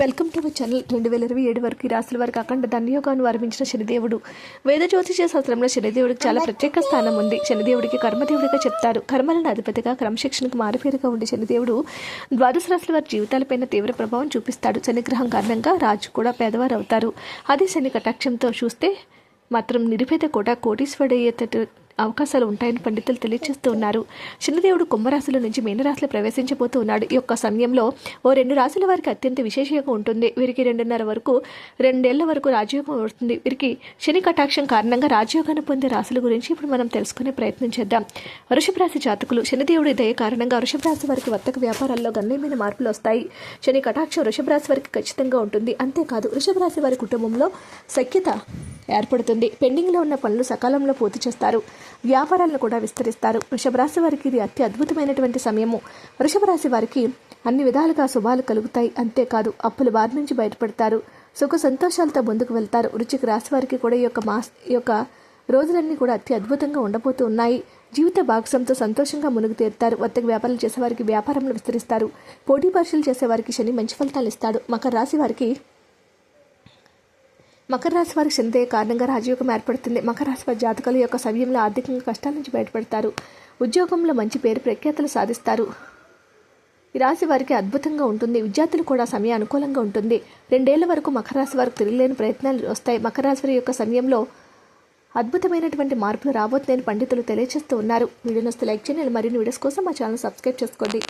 Welcome to my channel. రెండు వేల ఇరవై ఏడు వరకు ఈ రాశుల వారికి అఖండ ధన్యోగాన్ని వరమించిన శనిదేవుడు. వేద జ్యోతిష శాస్త్రంలో శనిదేవుడికి చాలా ప్రత్యేక స్థానం ఉంది. శనిదేవుడికి కర్మదేవుడిగా చెప్తారు. కర్మలను అధిపతిగా క్రమశిక్షణకు మారుపేరుగా ఉండే శనిదేవుడు ద్వాదశ రాశుల వారి జీవితాలపైన తీవ్ర ప్రభావం చూపిస్తాడు. శనిగ్రహం కారణంగా రాజు కూడా పేదవారు అవుతారు అదే శని కటాక్షంతో చూస్తే మాత్రం నిరుపేద కూడా కోటీశ్వరుడయ్యేటట్టు అవకాశాలు ఉంటాయని పండితులు తెలియజేస్తూ ఉన్నారు. శనిదేవుడు కుంభరాశుల నుంచి మీనరాశిలో ప్రవేశించబోతూ ఉన్నాడు. ఈ యొక్క సమయంలో ఓ రెండు రాశుల వారికి అత్యంత విశేషంగా ఉంటుంది. వీరికి రెండున్నర వరకు రెండేళ్ళ వరకు రాజయోగం ఉంటుంది వీరికి శని కటాక్షం కారణంగా రాజయోగాన్ని పొందే రాశుల గురించి ఇప్పుడు మనం తెలుసుకునే ప్రయత్నం చేద్దాం. వృషభ రాశి జాతకులు శనిదేవుడి దయ కారణంగా వృషభ రాశి వారికి వర్తక వ్యాపారాల్లో గణనీయమైన మార్పులు వస్తాయి. శని కటాక్షం వృషభ రాశి వారికి ఖచ్చితంగా ఉంటుంది. అంతేకాదు వృషభ రాశి వారి కుటుంబంలో సఖ్యత ఏర్పడుతుంది. పెండింగ్లో ఉన్న పనులు సకాలంలో పూర్తి చేస్తారు. వ్యాపారాలను కూడా విస్తరిస్తారు. వృషభ రాశి వారికి ఇది అతి అద్భుతమైనటువంటి సమయము. వృషభ రాశి వారికి అన్ని విధాలుగా శుభాలు కలుగుతాయి. అంతేకాదు అప్పుల బారి నుంచి బయటపడతారు. సుఖ సంతోషాలతో ముందుకు వెళ్తారు. రుచికి రాశి వారికి కూడా ఈ యొక్క మాస్ ఈ యొక్క రోజులన్నీ కూడా అతి అద్భుతంగా ఉండబోతూ ఉన్నాయి. జీవిత భాగస్వామితో సంతోషంగా మునుగు తీరుతారు. వర్తక వ్యాపారాలు చేసేవారికి వ్యాపారంలో విస్తరిస్తారు. పోటీ పరీక్షలు చేసేవారికి శని మంచి ఫలితాలు ఇస్తాడు. మకర రాశి వారికి మకర రాశి వారికి శనిదే కారణంగా రాజయోగం ఏర్పడుతుంది. మకర రాశి వారి జాతకాల యొక్క సమయంలో ఆర్థికంగా కష్టాల నుంచి బయటపడతారు. ఉద్యోగంలో మంచి పేరు ప్రఖ్యాతలు సాధిస్తారు. ఈ రాశి వారికి అద్భుతంగా ఉంటుంది. విద్యార్థులు కూడా సమయం అనుకూలంగా ఉంటుంది. రెండేళ్ళ వరకు మకర రాశి వారికి తిరగలేని ప్రయత్నాలు వస్తాయి. మకర రాశి వారి యొక్క సమయంలో అద్భుతమైనటువంటి మార్పులు రాబోతున్నాయని పండితులు తెలియజేస్తూ ఉన్నారు. వీడియో నస్తే లైక్ చేయండి. మరిన్ని వీడియోస్ కోసం మా ఛానల్ సబ్స్క్రైబ్ చేసుకోండి.